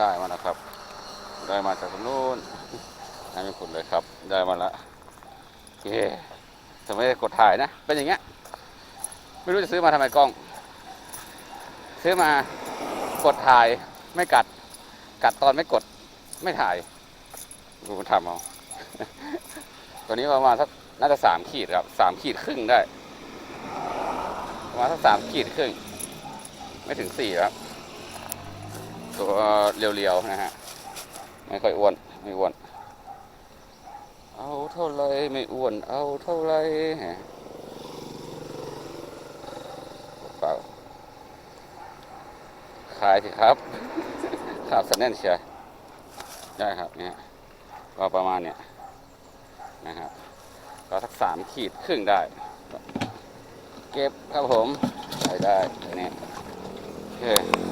ได้มาแล้วครับ ได้มาจากตรงนู้นให้ไม่ขุดเลยครับ ได้มาละโอเคแต่ไม่กดถ่ายนะ เป็นอย่างเงี้ย ไม่รู้จะซื้อมาทำไมกล้อง ซื้อมากดถ่ายไม่กัด กัดตอนไม่กดไม่ถ่ายดูมันทำเอาตัวนี้ประมาณสักน่าจะสามขีดครับสามขีดครึ่งได้ ประมาณสักสามขีดครึ่ง ไม่ถึงสี่ครับ ตัวเรียวๆนะฮะ ไม่ค่อยอ้วน ไม่อ้วน เอาเท่าไรไม่อ้วน เอาเท่าไรฮะเปล่าขายสิครับขาบสแน่นเชียร์ได้ครับเนี่ยก็ประมาณเนี้ยนะครับก็สักสามขีดครึ่งได้ เก็บครับผมใช้ได้ตัวนี้โอเค